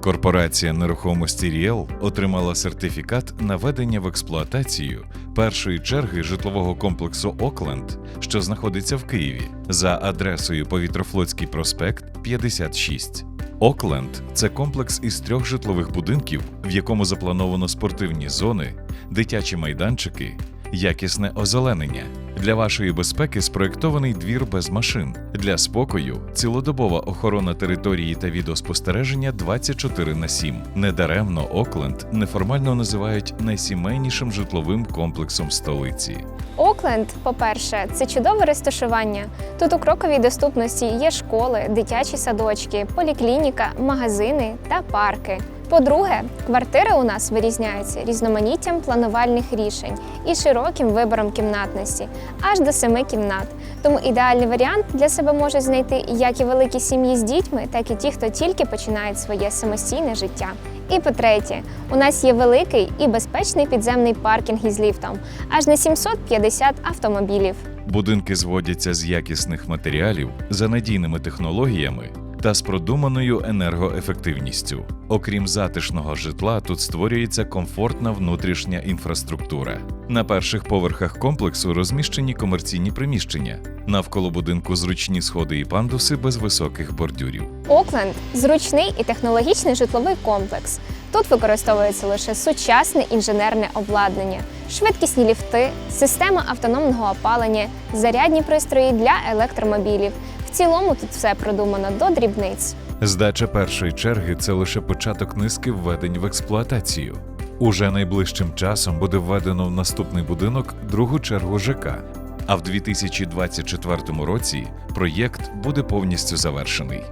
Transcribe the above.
Корпорація нерухомості Ріел отримала сертифікат на введення в експлуатацію першої черги житлового комплексу Окленд, що знаходиться в Києві, за адресою Повітрофлотський проспект 56. Окленд це комплекс із трьох житлових будинків, в якому заплановано спортивні зони, дитячі майданчики, якісне озеленення. Для вашої безпеки спроєктований двір без машин. Для спокою цілодобова охорона території та відеоспостереження 24 на 7. Недаремно Окленд неформально називають найсімейнішим житловим комплексом столиці. Окленд, по-перше, це чудове розташування. Тут у кроковій доступності є школи, дитячі садочки, поліклініка, магазини та парки. По-друге, квартири у нас вирізняються різноманіттям планувальних рішень і широким вибором кімнатності, аж до семи кімнат. Тому ідеальний варіант для себе можуть знайти як і великі сім'ї з дітьми, так і ті, хто тільки починають своє самостійне життя. І по-третє, у нас є великий і безпечний підземний паркінг із ліфтом, аж на 750 автомобілів. Будинки зводяться з якісних матеріалів за надійними технологіями та з продуманою енергоефективністю. Окрім затишного житла, тут створюється комфортна внутрішня інфраструктура. На перших поверхах комплексу розміщені комерційні приміщення. Навколо будинку зручні сходи і пандуси без високих бордюрів. Окленд зручний і технологічний житловий комплекс. Тут використовується лише сучасне інженерне обладнання, швидкісні ліфти, система автономного опалення, зарядні пристрої для електромобілів. В цілому тут все продумано до дрібниць. Здача першої черги це лише початок низки введень в експлуатацію. Уже найближчим часом буде введено в наступний будинок другу чергу ЖК. А в 2024 році проєкт буде повністю завершений.